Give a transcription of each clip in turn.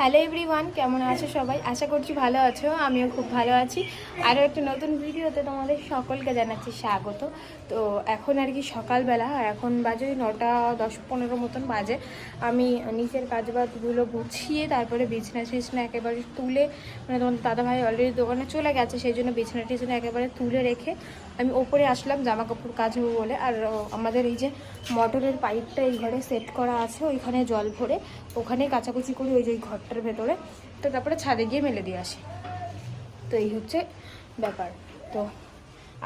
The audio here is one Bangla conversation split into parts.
হ্যালো এভরিওয়ান কেমন আছো সবাই? আশা করছি ভালো আছো, আমিও খুব ভালো আছি। আরও একটা নতুন ভিডিওতে তোমাদের সকলকে জানাচ্ছি স্বাগত। তো এখন আর কি সকালবেলা এখন বাজে নটা দশ পনেরো মতন বাজে। আমি নিচের কাজবাজগুলো গুছিয়ে তারপরে বিছনা টিছনা একেবারে তুলে মানে তোমার দাদাভাই অলরেডি দোকানে চলে গেছে, সেই জন্য বিছনা টিছনা একেবারে তুলে রেখে আমি ওপরে আসলাম জামা কাপড় কাজ কাচবো বলে। আর আমাদের এই যে মটরের পাইপটা এই ঘরে সেট করা আছে, ওইখানে জল ভরে ওখানে কাচাকুচি করি ওই যে ওই ঘরটার ভেতরে। তো তারপরে ছাদে গিয়ে মেলে দিয়ে আসি। তো এই হচ্ছে ব্যাপার। তো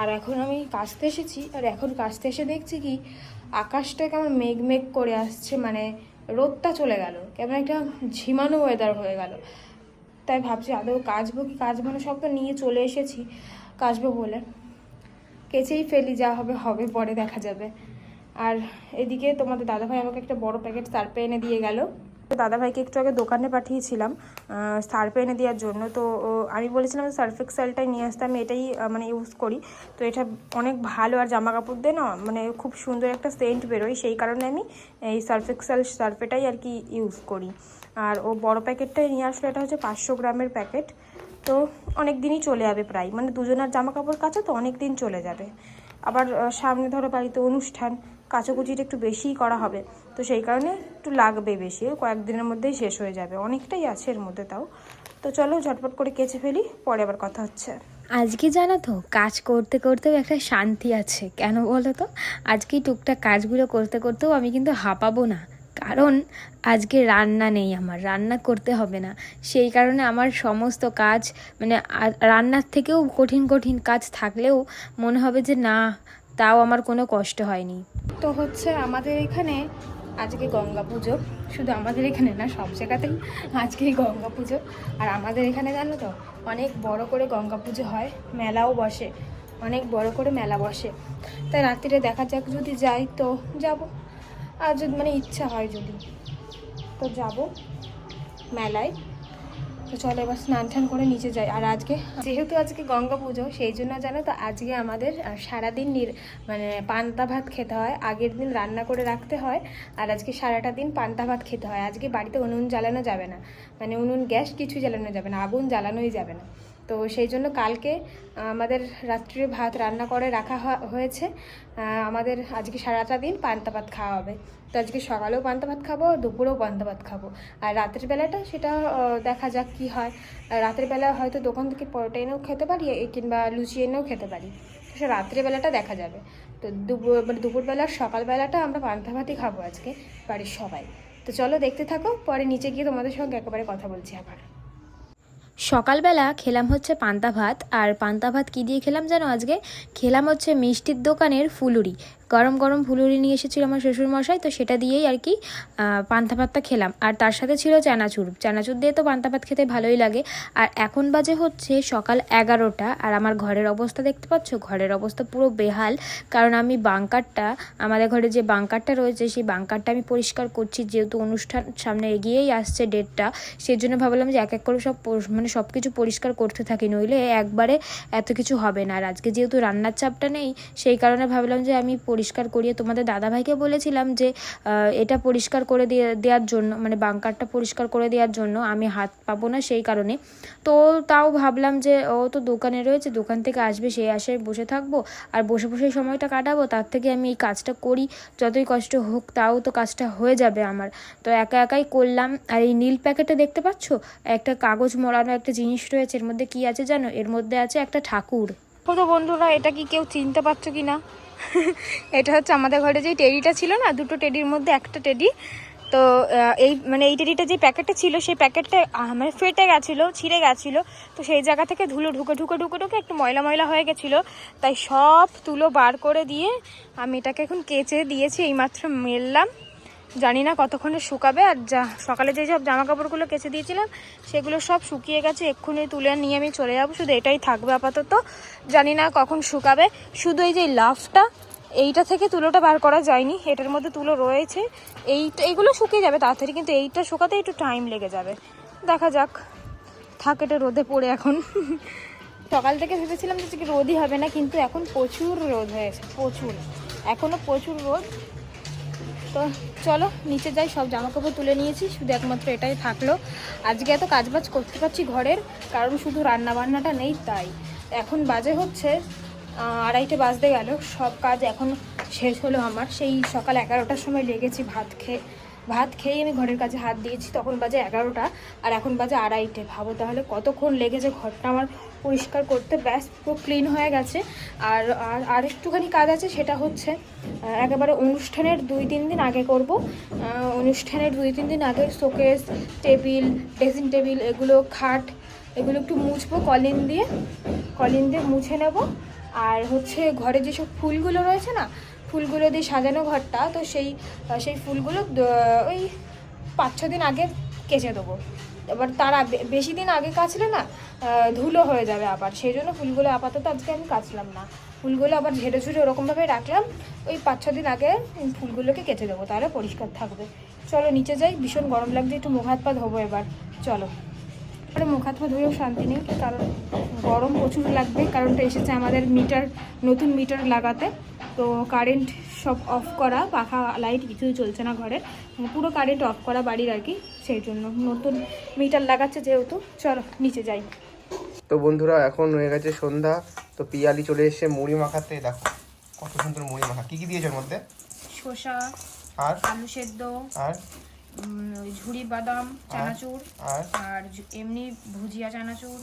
আর এখন আমি কাচতে এসেছি। আর এখন কাচতে এসে দেখছি কি, আকাশটা কেমন মেঘ মেঘ করে আসছে মানে রোদটা চলে গেল। কেমন একটা ঝিমানো ওয়েদার হয়ে গেল। তাই ভাবছি, আদৌ কাচবো কি কাচবো না সব তো নিয়ে চলে এসেছি। কাচবো বলে কেচেই ফেলি, যা হবে হবে, পরে দেখা যাবে। আর এদিকে তোমাদের দাদাভাই আমাকে একটা বড় প্যাকেট সার্পে এনে দিয়ে গেল। তো দাদাভাইকে একটু আগে দোকানে পাঠিয়েছিলাম সার্পে এনে দেওয়ার জন্য। তো আমি বলেছিলাম সার্ফ এক্সেলটাই নিয়ে আসতে, আমি এটাই মানে ইউজ করি। তো এটা অনেক ভালো, আর জামা কাপড় দিয়ে না মানে খুব সুন্দর একটা সেন্ট বেরোয়। সেই কারণে আমি এই সার্ফ এক্সেল সার্ফেটাই আর কি ইউজ করি। আর ও বড় প্যাকেটটাই নিয়ে আসলো, এটা হচ্ছে পাঁচশো গ্রামের প্যাকেট। তো অনেক দিনই চলে যাবে প্রায়। মানে দুজনের জামা কাপড় কাছে তো অনেক দিন চলে যাবে। আবার সামনে ধরো বাড়িতে অনুষ্ঠান কাচাকুচিটা একটু বেশিই করা হবে। তো সেই কারণে একটু লাগবে বেশি, কয়েকদিনের মধ্যেই শেষ হয়ে যাবে। অনেকটাই আছে এর মধ্যে তাও। তো চলো ঝটপট করে কেচে ফেলি, পরে আবার কথা হচ্ছে। আজকে জানো তো, কাজ করতে করতেও একটা শান্তি আছে, কেন বলো তো? আজকে টুকটাক কাজগুলো করতে করতেও আমি কিন্তু হাঁপাবো না। কারণ আজকে রান্না নেই আমার, রান্না করতে হবে না। সেই কারণে আমার সমস্ত কাজ মানে রান্নার থেকেও কঠিন কঠিন কাজ থাকলেও মনে হবে যে না তাও আমার কোনো কষ্ট হয়নি। তো হচ্ছে আমাদের এখানে আজকে গঙ্গা পুজো। শুধু আমাদের এখানে না, সব জায়গাতেই আজকেই গঙ্গা পুজো। আর আমাদের এখানে জানো তো, অনেক বড় করে গঙ্গা পুজো হয়, মেলাও বসে। অনেক বড় করে মেলা বসে। তাই রাত্রিরে দেখা যাক যদি যাই তো যাব। আর যদি মানে ইচ্ছা হয় যদি, তো যাব মেলায়। তো চলো এবার স্নান টান করে নিচে যাই। আর আজকে, যেহেতু আজকে গঙ্গা পুজো, সেই জন্য জানো তো আজকে আমাদের সারাদিন নির মানে পান্তা ভাত খেতে হয়। আগের দিন রান্না করে রাখতে হয়, আর আজকে সারাটা দিন পান্তা ভাত খেতে হয়। আজকে বাড়িতে উনুন জ্বালানো যাবে না। মানে উনুন, গ্যাস কিছু জ্বালানো যাবে না, আগুন জ্বালানোই যাবে না। তো সেই জন্য কালকে আমাদের রাত্রিরে ভাত রান্না করে রাখা হয়েছে। আমাদের আজকে সারাটা দিন পান্তা ভাত খাওয়া হবে। তো আজকে সকালেও পান্তা ভাত খাব, দুপুরেও পান্তা ভাত খাব। আর রাতের বেলাটা সেটা দেখা যাক কি হয়। রাতের বেলা হয়তো দোকান থেকে পরোটা এনেও খেতে পারি কিংবা লুচি এনেও খেতে পারি। তো সে রাত্রের বেলাটা দেখা যাবে। তো দুপুর মানে দুপুরবেলা সকালবেলাটা আমরা পান্তা ভাতই খাব আজকে, বাড়ির সবাই। তো চলো দেখতে থাকো, পরে নিচে গিয়ে তোমাদের সঙ্গে একেবারে কথা বলছি আবার। সকালবেলা খেলাম হচ্ছে পান্তা ভাত, আর পান্তা ভাত কী দিয়ে খেলাম জানো আজকে? খেলাম হচ্ছে মিষ্টির দোকানের ফুলুরি। গরম গরম ফুলুরি নিয়ে এসেছিল আমার শ্বশুর মশাই তো সেটা দিয়েই আর কি পান্তা ভাতটা খেলাম। আর তার সাথে ছিল চানাচুর। চানাচুর দিয়ে তো পান্তা ভাত খেতে ভালোই লাগে। আর এখন বাজে হচ্ছে সকাল এগারোটা, আর আমার ঘরের অবস্থা দেখতে পাচ্ছ? ঘরের অবস্থা পুরো বেহাল। কারণ আমি বাংকারটা, আমাদের ঘরে যে বাংকারটা রয়েছে, সেই বাংকারটা আমি পরিষ্কার করছি। যেহেতু অনুষ্ঠান সামনে এগিয়েই আসছে ডেটটা সেই জন্য ভাবলাম যে এক এক করে সব মানে সব কিছু পরিষ্কার করতে থাকি। নইলে একবারে এত কিছু হবে না। আর আজকে যেহেতু রান্নার চাপটা নেই, সেই কারণে ভাবলাম যে আমি পরিষ্কার করিয়ে তোমাদের দাদাভাইকে বলেছিলাম যে এটা পরিষ্কার করে দিয়ে, দেওয়ার জন্য মানে বাংকারটা পরিষ্কার করে দেওয়ার জন্য আমি হাত পাবো না সেই কারণে। তো তাও ভাবলাম যে, ও তো দোকানে রয়েছে, দোকান থেকে আসবে সেই আসে, বসে থাকব। আর বসে বসে সময়টা কাটাবো, তার থেকে আমি এই কাজটা করি, যতই কষ্ট হোক, তাও তো কাজটা হয়ে যাবে আমার। তো একা একাই করলাম। আর এই নীল প্যাকেটে দেখতে পাচ্ছ? একটা কাগজ মোড়ানো একটা জিনিস রয়েছে, এর মধ্যে কি আছে জানো? এর মধ্যে আছে একটা ঠাকুর। তো বন্ধুরা, এটা কি কেউ চিনতে পারছ কি না এটা হচ্ছে আমাদের ঘরে যে টেডিটা ছিল না, দুটো টেডির মধ্যে একটা টেডি। তো এই মানে এই টেডিটা যে প্যাকেটটা ছিল, সেই প্যাকেটটা মানে ফেটে গেছিল, ছিঁড়ে গেছিল। তো সেই জায়গা থেকে ধুলো ঢুকে ঢুকে ঢুকে ঢুকে একটু ময়লা ময়লা হয়ে গেছিল। তাই সব তুলো বার করে দিয়ে আমি এটাকে এখন কেচে দিয়েছি, এইমাত্র মেললাম। জানি না কতক্ষণে শুকাবে আর যা, সকালে যে সব জামা কাপড়গুলো কেচে দিয়েছিলাম, সেগুলো সব শুকিয়ে গেছে, এক্ষুনি তুলে নিয়ে আমি চলে যাব, শুধু এটাই থাকবে আপাতত। জানি না কখন শুকাবে, শুধু এই যে লাফটা, এইটা থেকে তুলোটা বার করা যায়নি, এটার মধ্যে তুলো রয়েছে এই এইগুলো শুকিয়ে যাবে তাড়াতাড়ি, কিন্তু এইটা শুকাতে একটু টাইম লেগে যাবে। দেখা যাক, থাক এটা রোদে পড়ে এখন। সকাল থেকে ভেবেছিলাম যে রোদই হবে না, কিন্তু এখন প্রচুর রোদ হয়েছে প্রচুর এখনও প্রচুর রোদ। তো চলো, নিচে যাই, সব জামা কাপড় তুলে নিয়েছি, শুধু একমাত্র এটাই থাকল। আজকে এত কাজ বাজ করতে পারছি ঘরের, কারণ শুধু রান্না বান্নাটা নেই তাই। এখন বাজে হচ্ছে আড়াইটে বাজতে গেল, সব কাজ এখন শেষ হলো আমার। সেই সকাল এগারোটার সময় লেগেছি ভাত খেয়ে। ভাত খেয়ে আমি ঘরের কাছে হাত দিয়েছি, তখন বাজে এগারোটা আর এখন বাজে আড়াইটে। ভাবো তাহলে কতক্ষণ লেগেছে ঘরটা আমার পরিষ্কার করতে? ব্যাস, পুরো ক্লিন হয়ে গেছে। আর, আর- একটুখানি কাজ আছে, সেটা হচ্ছে একেবারে অনুষ্ঠানের দুই, তিন দিন আগে করব। অনুষ্ঠানের দুই, তিন দিন আগে শোকেস, টেবিল, ড্রেসিং টেবিল, এগুলো খাট, এগুলো একটু মুছবো কলিন দিয়ে। কলিন দিয়ে মুছে নেব। আর হচ্ছে ঘরে যেসব ফুলগুলো রয়েছে না ফুলগুলো দিয়ে সাজানো ঘরটা, তো সেই সেই ফুলগুলো ওই পাঁচ ছ দিন আগে কেচে দেবো। এবার তারা বেশি দিন আগে কাচলে না ধুলো হয়ে যাবে আবার। সেই জন্য ফুলগুলো আপাতত আজকে আমি কাচলাম না। ফুলগুলো আবার ঝেড়ে ঝুড়ে ওরকমভাবে রাখলাম। ওই পাঁচ ছ দিন আগে ফুলগুলোকে কেচে দেবো, তাহলে পরিষ্কার থাকবে। চলো নিচে যাই, ভীষণ গরম লাগছে, একটু মুখ হাত পা ধোবো এবার। চলো। এবারে মুখ হাত পা ধুয়েও শান্তি নেই, কারণ গরম প্রচুর লাগবে, কারণটা এসেছে আমাদের মিটার, নতুন মিটার লাগাতে। তো কারেন্ট সব অফ করা পাখা লাইট কিছুই চলছে না ঘরের পুরো কারেন্ট অফ করা বাড়ির আর কি সেই জন্য। নতুন মিটার লাগাচ্ছে যেহেতু চলো নিচে যাই। তো বন্ধুরা এখন হয়ে গেছে সন্ধ্যা। তো পিয়ালি চলে এসে মুড়ি মাখাতে। দেখো কত সুন্দর মুড়ি মাখা। কি কি দিয়েছে ওর মধ্যে? শসা আর? আলু সেদ্ধ আর? ওই ঝুড়ি বাদাম চানাচুর আর? আর এমনি ভুজিয়া চানাচুর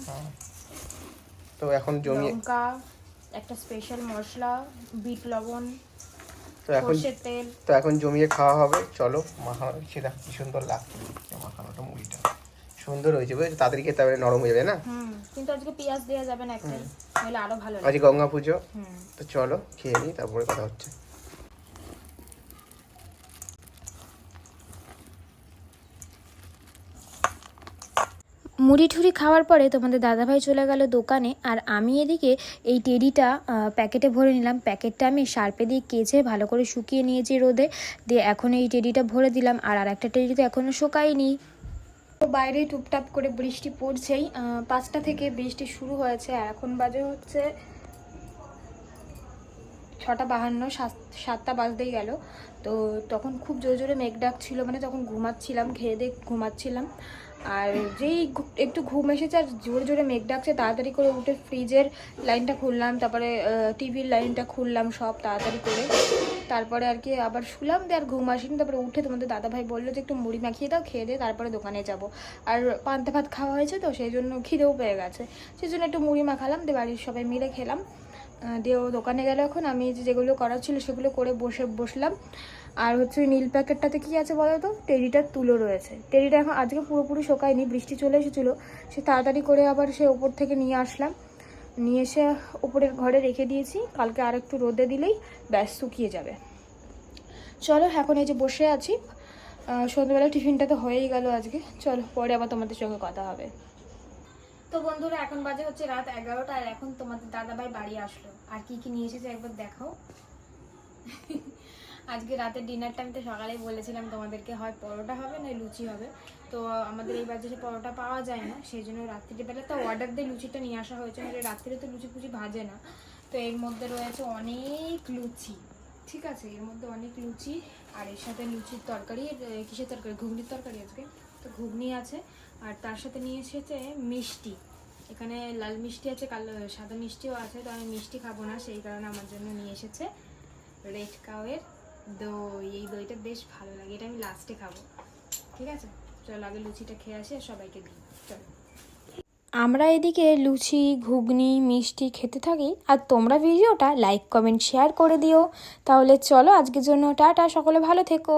তো এখন জমিয়ে লঙ্কা একটা স্পেশাল মশলা বিট লবণ তো এখন তেল। তো এখন জমিয়ে খাওয়া হবে। চলো মাখানো সেটা কি সুন্দর লাগছে। মাখানোটা মুড়িটা। সুন্দর হয়েছে বুঝেছ? তাড়াতাড়ি খেতে হবে নরম হয়ে যাবে না? কিন্তু আজকে পেঁয়াজ দেওয়া যাবে না একটাই। নাহলে আরও ভালো আজ লাগে গঙ্গা পুজো। তো চলো খেয়ে নিই তারপরে কথা হচ্ছে। মুড়ি ঠুড়ি খাওয়ার পরে তোমাদের দাদাভাই চলে গেল দোকানে, আর আমি এদিকে এই টেডিটা প্যাকেটে ভরে নিলাম। প্যাকেটটা আমি সার্পে দিয়ে কেচে ভালো করে শুকিয়ে নিয়েছি রোদে। দিয়ে এখন এই টেডিটা ভরে দিলাম, আর আর একটা টেডি তো এখনও শুকায়নি। বাইরে টুপটাপ করে বৃষ্টি পড়ছেই পাঁচটা থেকে বৃষ্টি শুরু হয়েছে এখন বাজে হচ্ছে ছটা বাহান্ন, সাত- সাতটা বাজতেই গেল। তো তখন খুব জোরে জোরে মেঘ ডাক ছিল মানে তখন ঘুমাচ্ছিলাম, খেয়ে দিয়ে ঘুমাচ্ছিলাম। আর যেই একটু ঘুম এসেছে আর জোরে জোরে মেঘ ডাকছে, তাড়াতাড়ি করে উঠে ফ্রিজের লাইনটা খুললাম, তারপরে টিভির লাইনটা খুললাম সব তাড়াতাড়ি করে। তারপরে আর কি আবার শুলাম, দিয়ে আর ঘুম আসিনি। তারপরে উঠে তোমাদের দাদাভাই বলল যে একটু মুড়ি মাখিয়ে দাও, খেয়ে দিয়ে তারপরে দোকানে যাব। আর পান্তা ভাত খাওয়া হয়েছে তো, সেই জন্য খিদেও পেয়ে গেছে। সেই জন্য একটু মুড়ি মাখালাম, দিয়ে বাড়ির সবাই মিলে খেলাম। দিয়ে ও দোকানে গেলে এখন। আমি যেগুলো করার ছিল সেগুলো করে বসে বসলাম। আর হচ্ছে নীল প্যাকেটটাতে কি আছে বলো তো? টেরিটার তুলো রয়েছে। টেরিটা এখন আজকে পুরোপুরি শোকায়নি, বৃষ্টি চলে এসেছিল। সে তাড়াতাড়ি করে আবার সে ওপর থেকে নিয়ে আসলাম। নিয়ে এসে উপরের ঘরে রেখে দিয়েছি। কালকে আর একটু রোদে দিলেই ব্যাস শুকিয়ে যাবে। চলো এখন এই যে বসে আছি। সন্ধ্যেবেলা টিফিনটা তো হয়েই গেল আজকে। চলো পরে আবার তোমাদের সঙ্গে কথা হবে। তো বন্ধুরা, এখন বাজে হচ্ছে রাত এগারোটা আর এখন তোমাদের দাদাভাই বাড়ি আসলো। আর কি কি নিয়ে এসেছে একবার দেখাও। আজকে রাতের ডিনারটা আমি তো সকালেই বলেছিলাম তোমাদেরকে, হয় পরোটা হবে না লুচি হবে। তো আমাদের এই বাজারে পরোটা পাওয়া যায় না, সেই জন্য রাত্রির বেলা তো অর্ডার দিয়ে লুচিটা নিয়ে আসা হয়েছে মানে রাত্রিরে তো লুচি ফুচি ভাজে না। তো এর মধ্যে রয়েছে অনেক লুচি, ঠিক আছে? এর মধ্যে অনেক লুচি, আর এর সাথে লুচির তরকারি কিসের তরকারি? ঘুগনির তরকারি আজকে। তো ঘুগনি আছে আর তার সাথে নিয়ে এসেছে মিষ্টি। এখানে লাল মিষ্টি আছে, কালো, সাদা মিষ্টিও আছে, তো আমি মিষ্টি খাব না, সেই কারণে আমার জন্য নিয়ে এসেছে রেড কাউয়ের দই। এই দইটা বেশ ভালো লাগে, এটা আমি লাস্টে খাব। ঠিক আছে? চলো আগে লুচিটা খেয়ে আসি আর সবাইকে দিই। চলো। আমরা এদিকে লুচি, ঘুগনি, মিষ্টি খেতে থাকি, আর তোমরা ভিডিওটা লাইক কমেন্ট শেয়ার করে দিও। তাহলে চলো আজকের জন্য টাটা, সকলে ভালো থেকো।